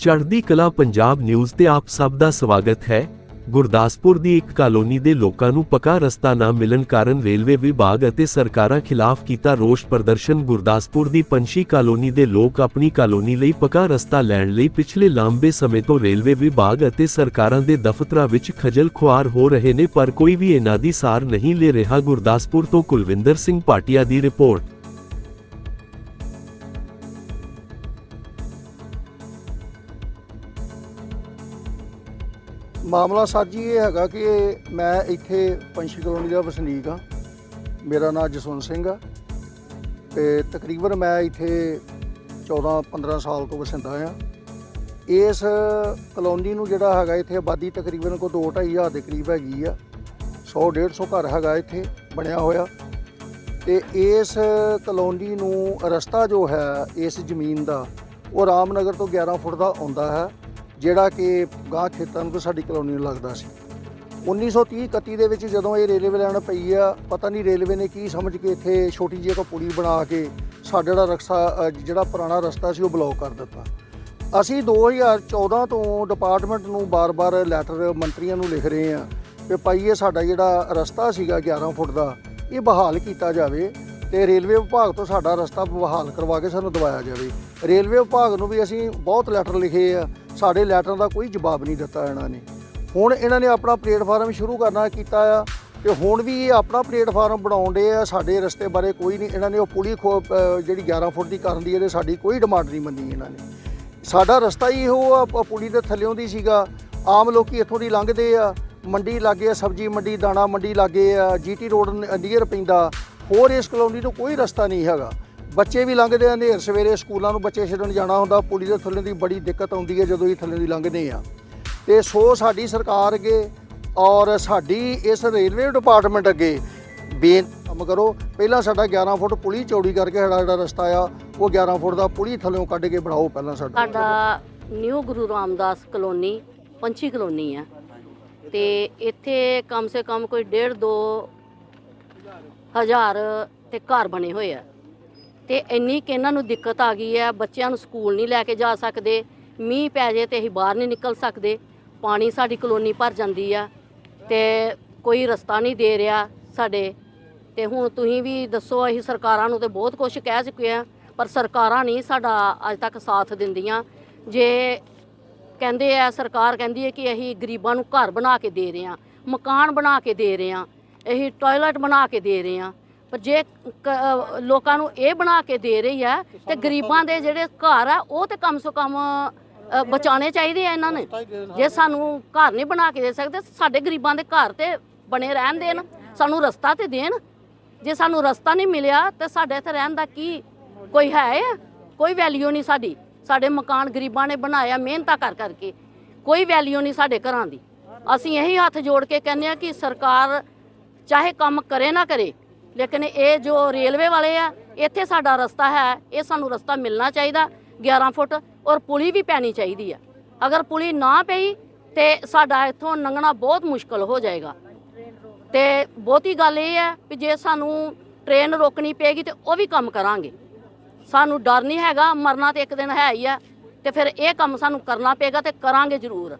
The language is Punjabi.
ਚੜ੍ਹਦੀ ਕਲਾ ਪੰਜਾਬ ਨਿਊਜ਼ ਤੇ ਆਪ ਸਭ ਦਾ ਸਵਾਗਤ ਹੈ। ਗੁਰਦਾਸਪੁਰ ਦੀ ਇੱਕ ਕਾਲੋਨੀ ਦੇ ਲੋਕਾਂ ਨੂੰ ਪੱਕਾ ਰਸਤਾ ਨਾ ਮਿਲਣ ਕਾਰਨ ਰੇਲਵੇ ਵਿਭਾਗ ਅਤੇ ਸਰਕਾਰਾਂ ਖਿਲਾਫ ਕੀਤਾ ਰੋਸ ਪ੍ਰਦਰਸ਼ਨ। ਗੁਰਦਾਸਪੁਰ ਦੀ ਪੰਛੀ ਕਾਲੋਨੀ ਦੇ ਲੋਕ ਆਪਣੀ ਕਾਲੋਨੀ ਲਈ ਪੱਕਾ ਰਸਤਾ ਲੈਣ ਲਈ ਪਿਛਲੇ ਲੰਬੇ ਸਮੇਂ ਤੋਂ ਰੇਲਵੇ ਵਿਭਾਗ ਅਤੇ ਸਰਕਾਰਾਂ ਦੇ ਦਫ਼ਤਰਾਂ ਵਿੱਚ ਖਜਲ ਖੁਆਰ ਹੋ ਰਹੇ ਨੇ, ਪਰ ਕੋਈ ਵੀ ਇਹਨਾਂ ਦੀ ਸਾਰ ਨਹੀਂ ਲੈ ਰਿਹਾ। ਗੁਰਦਾਸਪੁਰ ਤੋਂ ਕੁਲਵਿੰਦਰ ਸਿੰਘ ਪਾਟਿਆ ਦੀ ਰਿਪੋਰਟ। ਮਾਮਲਾ ਸਾਜੀ ਇਹ ਹੈਗਾ ਕਿ ਮੈਂ ਇੱਥੇ ਪੰਛੀ ਕਲੋਨੀ ਦਾ ਵਸਨੀਕ ਆ ਮੇਰਾ ਨਾਮ ਜਸਵੰਤ ਸਿੰਘ ਆ ਤੇ ਤਕਰੀਬਨ ਮੈਂ ਇੱਥੇ 14 15 ਸਾਲ ਤੋਂ ਵਸਿੰਦਾ ਆ। ਇਸ ਕਲੋਨੀ ਨੂੰ ਜਿਹੜਾ ਹੈਗਾ ਇੱਥੇ ਆਬਾਦੀ ਤਕਰੀਬਨ ਕੋ 2 ਹਜ਼ਾਰ ਦੇ ਕਰੀਬ ਹੈਗੀ ਆ। 100 150 ਘਰ ਹੈਗਾ ਇੱਥੇ ਬਣਿਆ ਹੋਇਆ। ਤੇ ਇਸ ਕਲੋਨੀ ਨੂੰ ਰਸਤਾ ਜੋ ਹੈ, ਇਸ ਜ਼ਮੀਨ ਦਾ, ਉਹ ਰਾਮਨਗਰ ਤੋਂ 11 ਫੁੱਟ ਦਾ ਆਉਂਦਾ ਹੈ। ਜਿਹੜਾ ਕਿ ਗਾਹ ਖੇਤਾਂ ਨੂੰ ਤੇ ਸਾਡੀ ਕਲੋਨੀ ਨੂੰ ਲੱਗਦਾ ਸੀ। 1930 31 ਦੇ ਵਿੱਚ ਜਦੋਂ ਇਹ ਰੇਲਵੇ ਲਾਈਨ ਪਈ ਆ, ਪਤਾ ਨਹੀਂ ਰੇਲਵੇ ਨੇ ਕੀ ਸਮਝ ਕੇ ਇੱਥੇ ਛੋਟੀ ਜਿਹੀ ਇੱਕ ਪੁਲੀ ਬਣਾ ਕੇ ਸਾਡਾ ਜਿਹੜਾ ਰਸਤਾ ਜਿਹੜਾ ਪੁਰਾਣਾ ਰਸਤਾ ਸੀ ਉਹ ਬਲੌਕ ਕਰ ਦਿੱਤਾ। ਅਸੀਂ 2014 ਤੋਂ ਡਿਪਾਰਟਮੈਂਟ ਨੂੰ ਬਾਰ-ਬਾਰ ਲੈਟਰ ਮੰਤਰੀਆਂ ਨੂੰ ਲਿਖ ਰਹੇ ਆ ਕਿ ਭਾਈ ਇਹ ਸਾਡਾ ਜਿਹੜਾ ਰਸਤਾ ਸੀਗਾ 11 ਫੁੱਟ ਦਾ, ਇਹ ਬਹਾਲ ਕੀਤਾ ਜਾਵੇ ਤੇ ਰੇਲਵੇ ਵਿਭਾਗ ਤੋਂ ਸਾਡਾ ਰਸਤਾ ਬਹਾਲ ਕਰਵਾ ਕੇ ਸਾਨੂੰ ਦਵਾਇਆ ਜਾਵੇ। ਰੇਲਵੇ ਵਿਭਾਗ ਨੂੰ ਵੀ ਅਸੀਂ ਬਹੁਤ ਲੈਟਰ ਲਿਖੇ ਆ ਸਾਡੇ ਲੈਟਰਾਂ ਦਾ ਕੋਈ ਜਵਾਬ ਨਹੀਂ ਦਿੱਤਾ ਇਹਨਾਂ ਨੇ। ਹੁਣ ਇਹਨਾਂ ਨੇ ਆਪਣਾ ਪਲੇਟਫਾਰਮ ਸ਼ੁਰੂ ਕਰਨਾ ਕੀਤਾ ਆ ਤੇ ਹੁਣ ਵੀ ਇਹ ਆਪਣਾ ਪਲੇਟਫਾਰਮ ਬਣਾਉਂਦੇ ਆ। ਸਾਡੇ ਰਸਤੇ ਬਾਰੇ ਕੋਈ ਨਹੀਂ, ਇਹਨਾਂ ਨੇ ਉਹ ਪੁਲੀ ਖੋ ਜਿਹੜੀ 11 ਫੁੱਟ ਦੀ ਕਰਨ ਦੀ, ਇਹਦੇ ਸਾਡੀ ਕੋਈ ਡਿਮਾਂਡ ਨਹੀਂ ਮੰਨੀ ਇਹਨਾਂ ਨੇ। ਸਾਡਾ ਰਸਤਾ ਹੀ ਇਹੋ ਆ ਪੁਲੀ ਦੇ ਥੱਲਿਓਂ ਦੀ ਸੀਗਾ। ਆਮ ਲੋਕੀ ਇੱਥੋਂ ਦੀ ਲੰਘਦੇ ਆ। ਮੰਡੀ ਲਾਗੇ ਆ, ਸਬਜ਼ੀ ਮੰਡੀ, ਦਾਣਾ ਮੰਡੀ ਲਾਗੇ ਆ, ਜੀਟੀ ਰੋਡ ਨੀਅਰ ਪੈਂਦਾ। ਹੋਰ ਇਸ ਕਲੋਨੀ ਨੂੰ ਕੋਈ ਰਸਤਾ ਨਹੀਂ ਹੈਗਾ। ਬੱਚੇ ਵੀ ਲੰਘਦੇ ਆ। ਹਨੇਰ ਸਵੇਰੇ ਸਕੂਲਾਂ ਨੂੰ ਬੱਚੇ ਛੱਡਣ ਜਾਣਾ ਹੁੰਦਾ। ਪੁਲੀ ਦੇ ਥੱਲੇ ਦੀ ਬੜੀ ਦਿੱਕਤ ਆਉਂਦੀ ਹੈ ਜਦੋਂ ਇਹ ਥੱਲੇ ਦੀ ਲੰਘਦੇ ਆ। ਤੇ ਸੋ ਸਾਡੀ ਸਰਕਾਰ ਅੱਗੇ ਔਰ ਸਾਡੀ ਇਸ ਰੇਲਵੇ ਡਿਪਾਰਟਮੈਂਟ ਅੱਗੇ ਬੇਨ ਕੰਮ ਕਰੋ। ਪਹਿਲਾਂ ਸਾਡਾ 11 ਫੁੱਟ ਪੁਲੀ ਚੌੜੀ ਕਰਕੇ ਸਾਡਾ ਜਿਹੜਾ ਰਸਤਾ ਆ, ਉਹ 11 ਫੁੱਟ ਦਾ ਪੁਲੀ ਥੱਲੇੋਂ ਕੱਢ ਕੇ ਬਣਾਓ ਪਹਿਲਾਂ ਸਾਡਾ। ਸਾਡਾ new Guru Ramdas colony, Panchhi colony ਆ। ਤੇ ਇੱਥੇ ਕਮ ਸੇ ਕਮ ਕੋਈ 1.5 2 ਹਜ਼ਾਰ ਤੇ ਘਰ ਬਣੇ ਹੋਏ ਆ। ਤੇ ਇੰਨੀ ਕਿ ਇਹਨਾਂ ਨੂੰ ਦਿੱਕਤ ਆ ਗਈ ਹੈ, ਬੱਚਿਆਂ ਨੂੰ ਸਕੂਲ ਨਹੀਂ ਲੈ ਕੇ ਜਾ ਸਕਦੇ, ਮੀਂਹ ਪੈ ਜੇ ਤੇ ਅਸੀਂ ਬਾਹਰ ਨਹੀਂ ਨਿਕਲ ਸਕਦੇ, ਪਾਣੀ ਸਾਡੀ ਕਲੋਨੀ ਭਰ ਜਾਂਦੀ ਆ ਤੇ ਕੋਈ ਰਸਤਾ ਨਹੀਂ ਦੇ ਰਿਹਾ ਸਾਡੇ। ਤੇ ਹੁਣ ਤੁਸੀਂ ਵੀ ਦੱਸੋ, ਅਸੀਂ ਸਰਕਾਰਾਂ ਨੂੰ ਤੇ ਬਹੁਤ ਕੁਝ ਕਹਿ ਚੁੱਕੇ ਆ ਪਰ ਸਰਕਾਰਾਂ ਨਹੀਂ ਸਾਡਾ ਅੱਜ ਤੱਕ ਸਾਥ ਦਿੰਦੀਆਂ। ਜੇ ਕਹਿੰਦੇ ਆ, ਸਰਕਾਰ ਕਹਿੰਦੀ ਹੈ ਕਿ ਅਸੀਂ ਗਰੀਬਾਂ ਨੂੰ ਘਰ ਬਣਾ ਕੇ ਦੇ ਰਹੇ ਹਾਂ, ਮਕਾਨ ਬਣਾ ਕੇ ਦੇ ਰਹੇ ਹਾਂ, ਅਸੀਂ ਟਾਇਲਟ ਬਣਾ ਕੇ ਦੇ ਰਹੇ ਹਾਂ ਪਰ ਜੇ ਲੋਕਾਂ ਨੂੰ ਇਹ ਬਣਾ ਕੇ ਦੇ ਰਹੀ ਆ ਤੇ ਗਰੀਬਾਂ ਦੇ ਜਿਹੜੇ ਘਰ ਆ ਉਹ ਤੇ ਕਮ ਸੇ ਕਮ ਬਚਾਉਣੇ ਚਾਹੀਦੇ ਆ ਇਹਨਾਂ ਨੇ। ਜੇ ਸਾਨੂੰ ਘਰ ਨਹੀਂ ਬਣਾ ਕੇ ਦੇ ਸਕਦੇ ਸਾਡੇ ਗਰੀਬਾਂ ਦੇ ਘਰ ਤੇ ਬਣੇ ਰਹਿਣ ਦੇਣ ਸਾਨੂੰ ਰਸਤਾ ਤੇ ਦੇਣ। ਜੇ ਸਾਨੂੰ ਰਸਤਾ ਨਹੀਂ ਮਿਲਿਆ ਤੇ ਸਾਡੇ ਇੱਥੇ ਰਹਿਣ ਦਾ ਕੀ ਕੋਈ ਹੈ? ਕੋਈ ਵੈਲਿਊ ਨਹੀਂ ਸਾਡੀ। ਸਾਡੇ ਮਕਾਨ ਗਰੀਬਾਂ ਨੇ ਬਣਾਇਆ ਮਿਹਨਤਾਂ ਕਰ ਕਰਕੇ। ਕੋਈ ਵੈਲਿਊ ਨਹੀਂ ਸਾਡੇ ਘਰਾਂ ਦੀ। ਅਸੀਂ ਇਹੀ ਹੱਥ ਜੋੜ ਕੇ ਕਹਿੰਦੇ ਆ ਕਿ ਸਰਕਾਰ ਚਾਹੇ ਕੰਮ ਕਰੇ ਨਾ ਕਰੇ ਲੇਕਿਨ ਇਹ ਜੋ ਰੇਲਵੇ ਵਾਲੇ ਆ, ਇੱਥੇ ਸਾਡਾ ਰਸਤਾ ਹੈ, ਇਹ ਸਾਨੂੰ ਰਸਤਾ ਮਿਲਣਾ ਚਾਹੀਦਾ 11 ਫੁੱਟ, ਔਰ ਪੁਲੀ ਵੀ ਪੈਣੀ ਚਾਹੀਦੀ ਆ। ਅਗਰ ਪੁਲੀ ਨਾ ਪਈ, ਤੇ ਸਾਡਾ ਇੱਥੋਂ ਲੰਘਣਾ ਬਹੁਤ ਮੁਸ਼ਕਲ ਹੋ ਜਾਏਗਾ। ਤੇ ਬਹੁਤੀ ਗੱਲ ਇਹ ਹੈ ਕਿ ਜੇ ਸਾਨੂੰ ਟ੍ਰੇਨ ਰੋਕਣੀ ਪਏਗੀ, ਤੇ ਉਹ ਵੀ ਕੰਮ ਕਰਾਂਗੇ। ਸਾਨੂੰ ਡਰ ਨਹੀਂ ਹੈਗਾ, ਮਰਨਾ ਤੇ ਇੱਕ ਦਿਨ ਹੈ ਹੀ ਆ, ਤੇ ਫਿਰ ਇਹ ਕੰਮ ਸਾਨੂੰ ਕਰਨਾ ਪਏਗਾ ਤੇ ਕਰਾਂਗੇ ਜ਼ਰੂਰ।